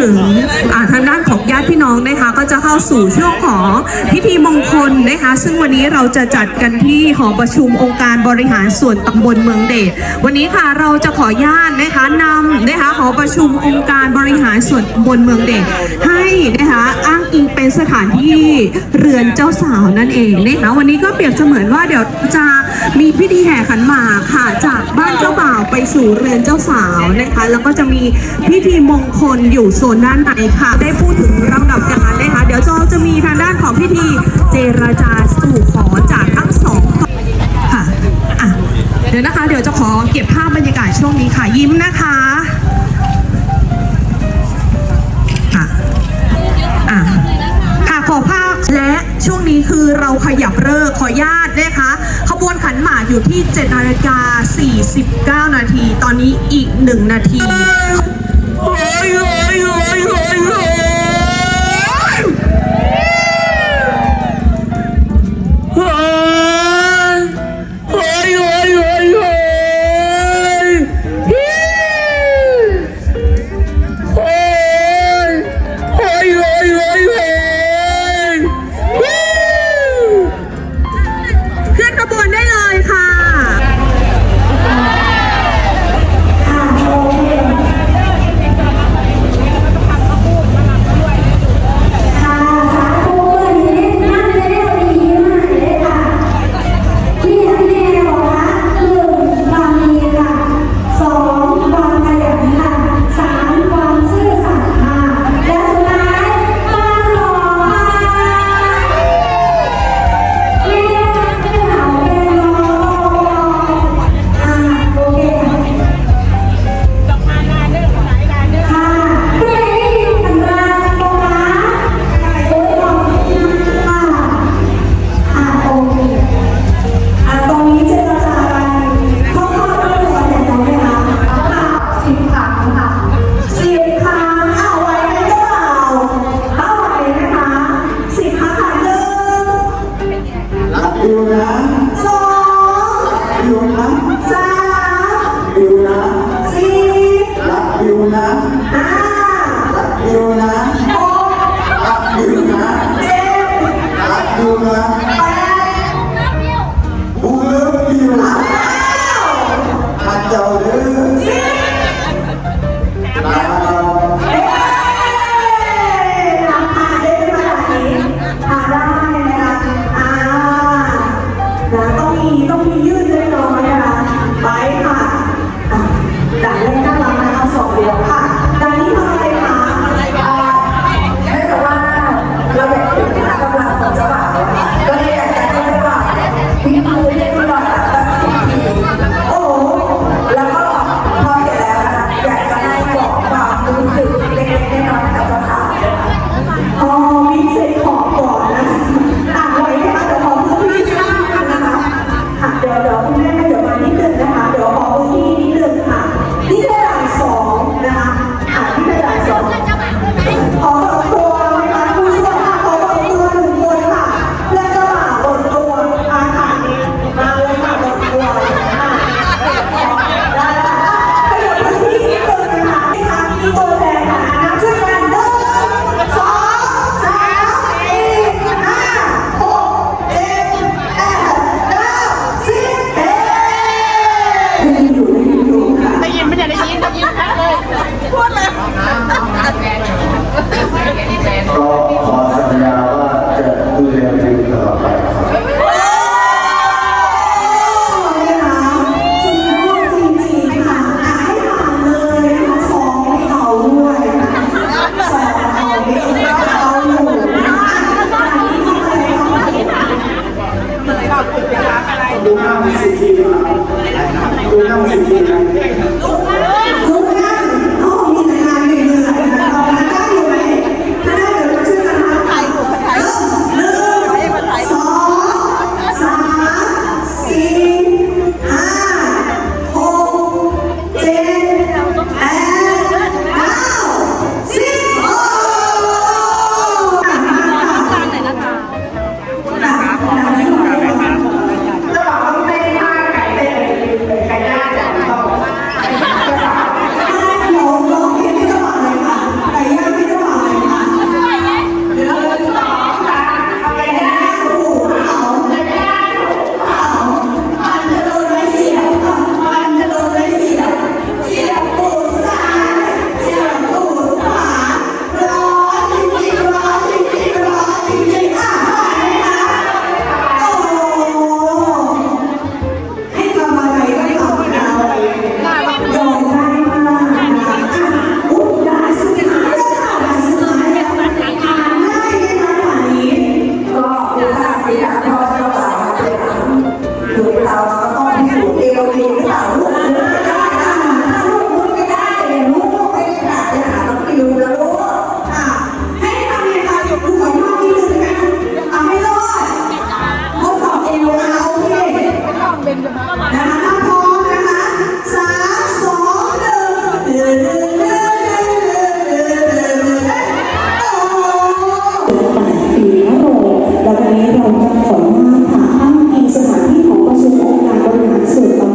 ถึงอ่าทางด้านาติพี่น้องนะคะก็จะเข้าสู่ช่วงของพิธีมงคลนะคะ ซึ่งวันนี้เราจะจัดกันที่หอประชุมองค์การบริหารส่วนตำบลเมืองเดชวันนี้ค่ะเราจะขอญาตนะคะนำนะคะหอประชุมองค์การบริหารส่วนตำบลเมืองเดชให้นะคะอ้างอิงเป็นสถานที่เรือนเจ้าสาวนั่นเองนะคะวันนี้ก็เปรียบเสมือนว่าเดี๋ยวจะมีพิธีแห่ขันหมากค่ะจากบ้านเจ้าบ่าวไปสู่เรือนเจ้าสาวนะคะ แล้วก็จะมีพิธีมงคลอยู่โซนด้านในค่ะ ได้พูดถึงรำดับจากนั้นนะคะเดี๋ยวเจอจะมีทางด้านของพิธีเจรจาสู่ขอจากทั้งสองฝ่ายค่ะเดี๋ยวนะคะ เดี๋ยวจะขอเก็บภาพบรรยากาศช่วงนี้ค่ะ ยิ้มนะคะค่ะค่ะขอภาพและช่วงนี้คือเราขยับเลิกขอญาตนะคะขบวนขันหมากอยู่ที่7นาฬิกา49 นาที ตอนนี้อีก 1 นาที Oh, my God, my God, my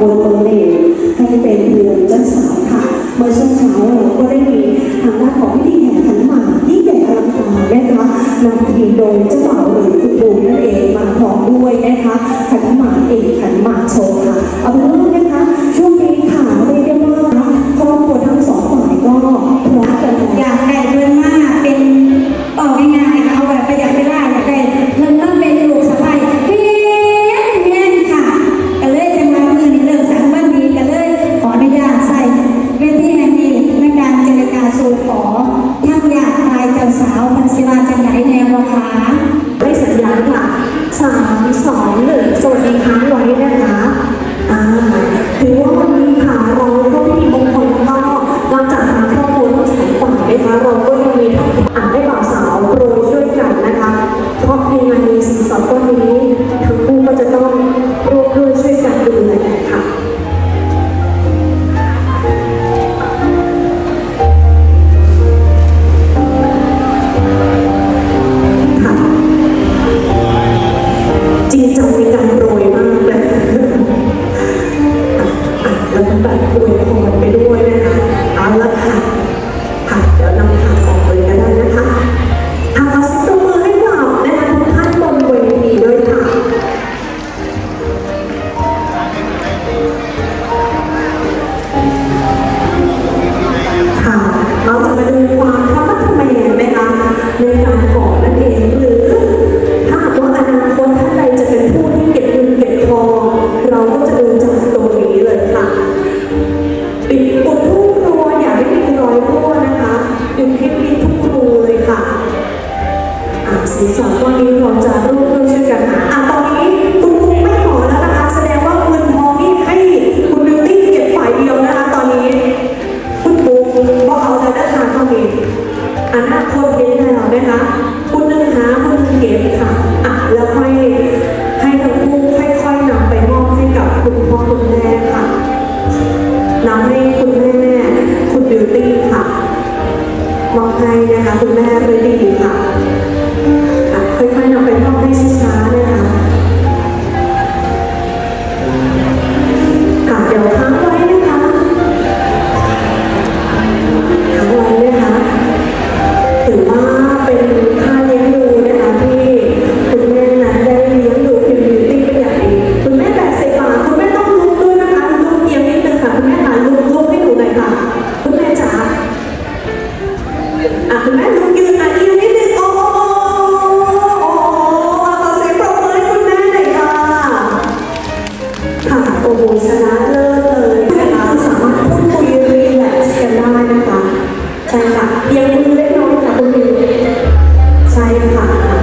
บนบนเลนให้เป็นเดือนเจ้าสาวค่ะ เมื่อช่วงเช้าเราก็ได้มีทางด้านของพิธีแห่ขันหมากที่ใหญ่อลังการนะคะนำทีโดยเจ้าสาวหรือคุณบูนั่นเองมาพร้อมด้วยนะคะขันหมากเองขันหมากโชว์ค่ะเอาเป็นว่า สิมากันไดแนวนะคะได้สัญญาณค่ะสาม สีสันวันนี้เราจะร่วมด้วยช่วยกันหาอะตอนนี้คุณปุ๊กไม่ขอแล้วนะคะ แสดงว่าคุณพอนี่ให้คุณบิวตี้เก็บฝ่ายเดียวนะคะ ตอนนี้ คุณปุ๊กบอกเอาใจไละทานเท่านี้อนาคตเป็นแน่นอนนะคะ না